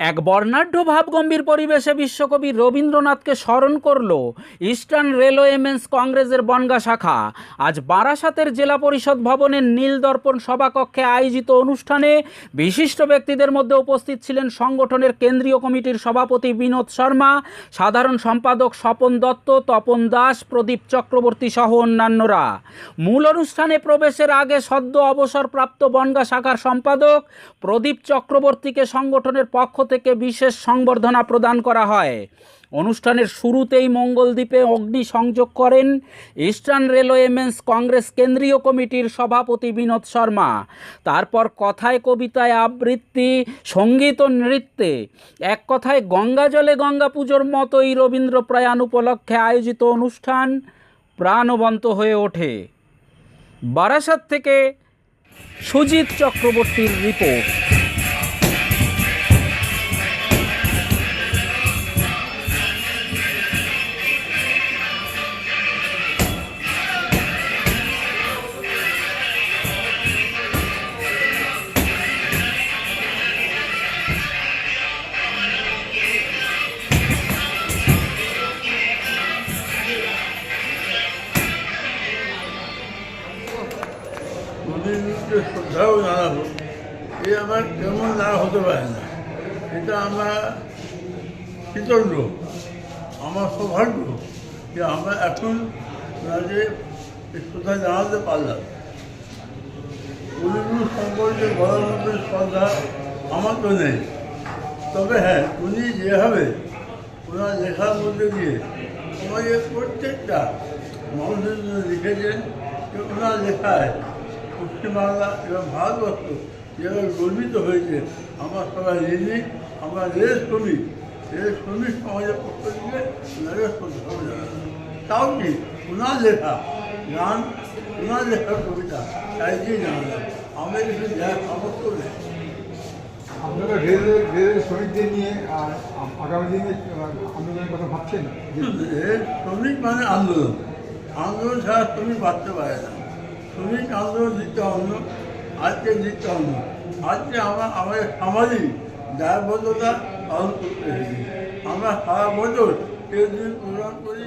এক বর্ণাঢ্য ভাবগম্ভীর পরিবেশে বিশ্বকবি রবীন্দ্রনাথকে স্মরণ করল ইস্টার্ন রেলওয়ে মেন্স কংগ্রেসের বনগা শাখা। আজ বারাসাতের জেলা পরিষদ ভবনের নীল দর্পণ সভাকক্ষে আয়োজিত অনুষ্ঠানে বিশিষ্ট ব্যক্তিদের মধ্যে উপস্থিত ছিলেন সংগঠনের কেন্দ্রীয় কমিটির সভাপতি বিনোদ শর্মা, সাধারণ সম্পাদক স্বপন দত্ত, তপন দাস, প্রদীপ চক্রবর্তী সহ অন্যান্যরা। মূল অনুষ্ঠানে প্রবেশের আগে সদ্য অবসরপ্রাপ্ত বনগা শাখার সম্পাদক প্রদীপ চক্রবর্তীকে সংগঠনের পক্ষ থেকে বিশেষ সংবর্ধনা প্রদান করা হয়। অনুষ্ঠানের শুরুতেই মঙ্গলদ্বীপে অগ্নি সংযোগ করেন ইস্টার্ন রেলওয়ে মেন্স কংগ্রেস কেন্দ্রীয় কমিটির সভাপতি বিনোদ শর্মা। তারপর কথায় কবিতায় আবৃত্তি, সংগীত ও নৃত্যে। এক কথায় গঙ্গা জলে গঙ্গা পুজোর মতোই রবীন্দ্র প্রয়াণ উপলক্ষে আয়োজিত অনুষ্ঠান প্রাণবন্ত হয়ে ওঠে। বারাসাত থেকে সুজিত চক্রবর্তীর রিপোর্ট। নদীকে শ্রদ্ধাও জানাব এ আমার কেমন না হতে পারে না। এটা আমরা কৃতজ্ঞ আমার সৌভাগ্য যে আমরা এখন রাজে শ্রদ্ধা জানাতে পারলাম। উনি সম্পর্কে বলার মতো শ্রদ্ধা আমার তো নেই। তবে হ্যাঁ উনি যেভাবে ওনার লেখার মধ্যে দিয়ে আমাদের প্রত্যেকটা মানুষের জন্য লিখেছেন যে ওনার লেখায় পশ্চিমবাংলা এবং ভারতবর্ষ যেভাবে গর্বিত হয়েছে আমার সবাই ঋণী আমরা রেল শ্রমিক রেল শ্রমিক সমাজের পক্ষ থেকে তাও কি? ওনার লেখা গান ওনার লেখার কবিতা তাই চাইতেই জানালাম আমাদের কিছু দেওয়ার সামর্থ্য নেই। আপনারা রেলের রেলের শ্রমিকদের নিয়ে আগামী দিনে আন্দোলনের কথা ভাবছেন? যে এর শ্রমিক মানে আন্দোলন। আন্দোলন ছাড়া শ্রমিক বাঁচতে পারে না। শ্রমিক আন্দোলন দিতে অন্য আজকে দিতে অন্য আজকে আমরা, আমাদের সামাজিক দায়বদ্ধতা পালন করতে আমরা সারা বছর কেউ দিন প্রোগ্রাম করি।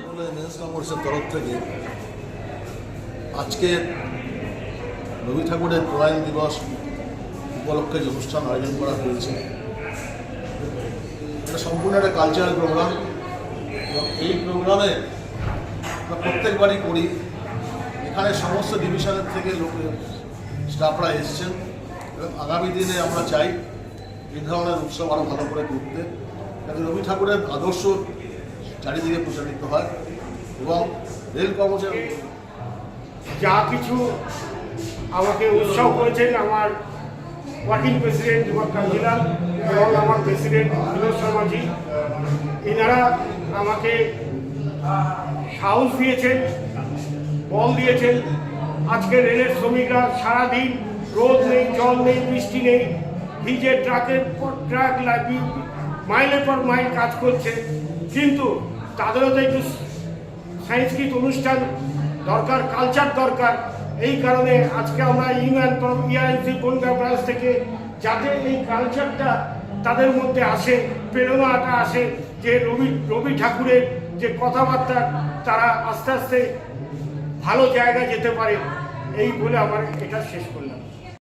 কংগ্রেসের তরফ থেকে আজকে রবি ঠাকুরের প্রয়াণ দিবস উপলক্ষে যে অনুষ্ঠান আয়োজন করা হয়েছে, এটা সম্পূর্ণ একটা কালচারাল প্রোগ্রাম এবং এই প্রোগ্রামে আমরা প্রত্যেকবারই করি। এখানে সমস্ত ডিভিশনের থেকে লোক স্টাফরা এসছেন এবং আগামী দিনে আমরা চাই এই ধরনের উৎসব আরও ভালো করে করতে যাতে রবি ঠাকুরের আদর্শ চারিদিকে প্রচারিত হয় এবং রেল কর্মচারী যা কিছু আমাকে উৎসাহ করেছেন আমার ওয়ার্কিং প্রেসিডেন্ট যুবক কাঞ্জিলাল এবং আমার প্রেসিডেন্ট বিনোদ শর্মাজি, এনারা আমাকে সাহস দিয়েছেন বল দিয়েছেন। আজকে রেলের শ্রমিকরা সারাদিন রোদ নেই, জল নেই, বৃষ্টি নেই। ভিজে ট্রাকের পর ট্রাক লাগিয়ে মাইলের পর মাইল কাজ করছে। কিন্তু তাদেরও তো একটু সাংস্কৃতিক অনুষ্ঠান দরকার কালচার দরকার। এই কারণে আজকে আমরা ইউনিয়ন ইআইসি বনগা ব্রাঞ্চ থেকে যাতে এই কালচারটা তাদের মধ্যে আসে, প্রেরণাটা আসে, যে রবি রবি ঠাকুরের যে কথাবার্তা, তারা আস্তে আস্তে ভালো জায়গা যেতে পারে এই বলে আমার এটা শেষ করলাম।